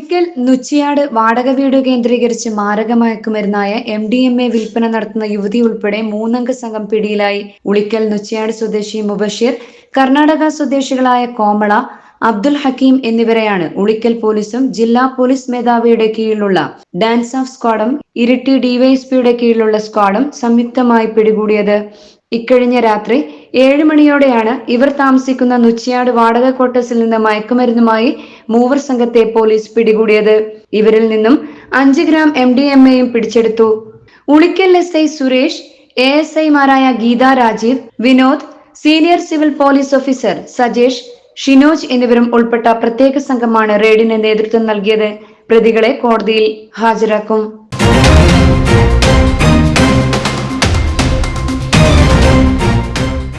ഉളിക്കൽ നുച്ചിയാട് വാടക വീട് കേന്ദ്രീകരിച്ച് മാരക മയക്കുമരുന്നായ എം ഡി എം എ വിൽപ്പന നടത്തുന്ന യുവതി ഉൾപ്പെടെ മൂന്നംഗ സംഘം പിടിയിലായി. ഉളിക്കൽ നുച്ചിയാട് സ്വദേശി മുബഷീർ കർണാടക സ്വദേശികളായ കോമള അബ്ദുൽ ഹക്കീം എന്നിവരെയാണ് ഉളിക്കൽ പോലീസും ജില്ലാ പോലീസ് മേധാവിയുടെ കീഴിലുള്ള ഡാൻസ് ഓഫ് സ്ക്വാഡും ഇരിട്ടി ഡിവൈഎസ്പിയുടെ കീഴിലുള്ള സ്ക്വാഡും സംയുക്തമായി പിടികൂടിയത്. ഇക്കഴിഞ്ഞ രാത്രി ഏഴ് മണിയോടെയാണ് ഇവർ താമസിക്കുന്ന നുച്ചിയാട് വാടക ക്വാർട്ടേഴ്സിൽ നിന്ന് മയക്കുമരുന്നുമായി മൂവർ സംഘത്തെ പോലീസ് പിടികൂടിയത്. ഇവരിൽ നിന്നും അഞ്ച് ഗ്രാം എം ഡി എം എയും പിടിച്ചെടുത്തു. Ulikkal S I Suresh A S ഐമാരായ Geetha Rajeev Vinod senior civil police officer Sajesh Shinoj എന്നിവരും ഉൾപ്പെട്ട പ്രത്യേക സംഘമാണ് റെയ്ഡിന് നേതൃത്വം നൽകിയത്. പ്രതികളെ കോടതിയിൽ ഹാജരാക്കും.